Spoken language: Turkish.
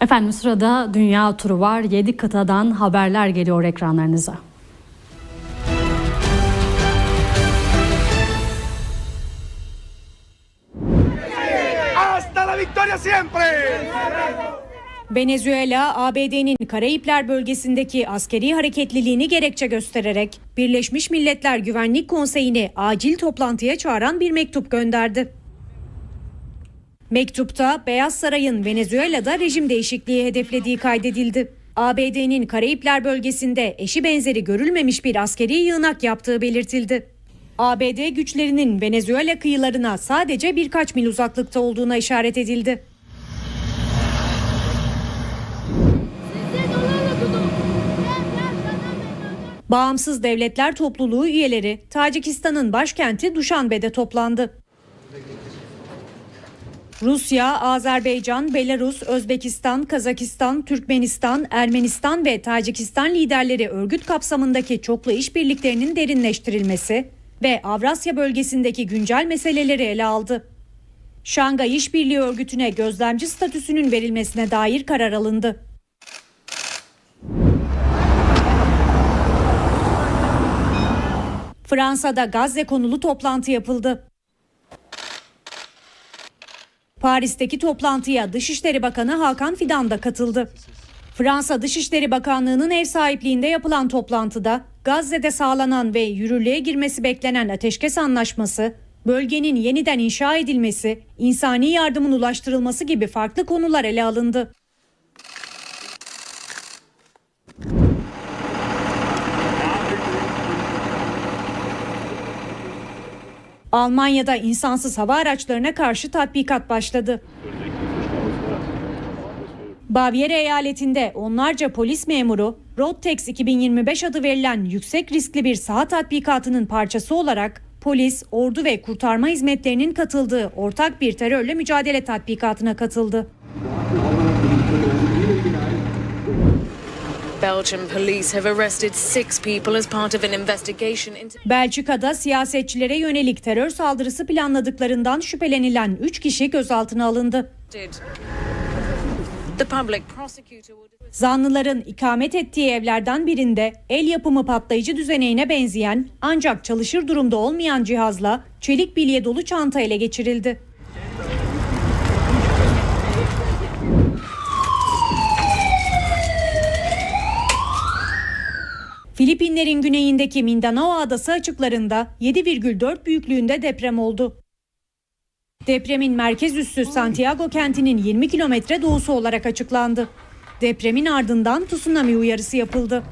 Efendim sırada dünya turu var. 7 kıtadan haberler geliyor ekranlarınıza. ¡Hasta la victoria siempre! Venezuela, ABD'nin Karayipler bölgesindeki askeri hareketliliğini gerekçe göstererek Birleşmiş Milletler Güvenlik Konseyi'ni acil toplantıya çağıran bir mektup gönderdi. Mektupta Beyaz Saray'ın Venezuela'da rejim değişikliği hedeflediği kaydedildi. ABD'nin Karayipler bölgesinde eşi benzeri görülmemiş bir askeri yığınak yaptığı belirtildi. ABD güçlerinin Venezuela kıyılarına sadece birkaç mil uzaklıkta olduğuna işaret edildi. Bağımsız Devletler Topluluğu üyeleri Tacikistan'ın başkenti Duşanbe'de toplandı. Rusya, Azerbaycan, Belarus, Özbekistan, Kazakistan, Türkmenistan, Ermenistan ve Tacikistan liderleri örgüt kapsamındaki çoklu işbirliklerinin derinleştirilmesi ve Avrasya bölgesindeki güncel meseleleri ele aldı. Şangay İşbirliği Örgütü'ne gözlemci statüsünün verilmesine dair karar alındı. Fransa'da Gazze konulu toplantı yapıldı. Paris'teki toplantıya Dışişleri Bakanı Hakan Fidan da katıldı. Fransa Dışişleri Bakanlığı'nın ev sahipliğinde yapılan toplantıda Gazze'de sağlanan ve yürürlüğe girmesi beklenen ateşkes anlaşması, bölgenin yeniden inşa edilmesi, insani yardımın ulaştırılması gibi farklı konular ele alındı. Almanya'da insansız hava araçlarına karşı tatbikat başladı. Bavyera eyaletinde onlarca polis memuru Roadtex 2025 adı verilen yüksek riskli bir saha tatbikatının parçası olarak polis, ordu ve kurtarma hizmetlerinin katıldığı ortak bir terörle mücadele tatbikatına katıldı. Belgian police have arrested six people as part of an investigation into. Belçika'da siyasetçilere yönelik terör saldırısı planladıklarından şüphelenilen 3 kişi gözaltına alındı. Zanlıların ikamet ettiği evlerden birinde el yapımı patlayıcı düzeneğine benzeyen ancak çalışır durumda olmayan cihazla çelik bilye dolu çanta ele geçirildi. Filipinlerin güneyindeki Mindanao adası açıklarında 7,4 büyüklüğünde deprem oldu. Depremin merkez üssü Santiago kentinin 20 kilometre doğusu olarak açıklandı. Depremin ardından tsunami uyarısı yapıldı.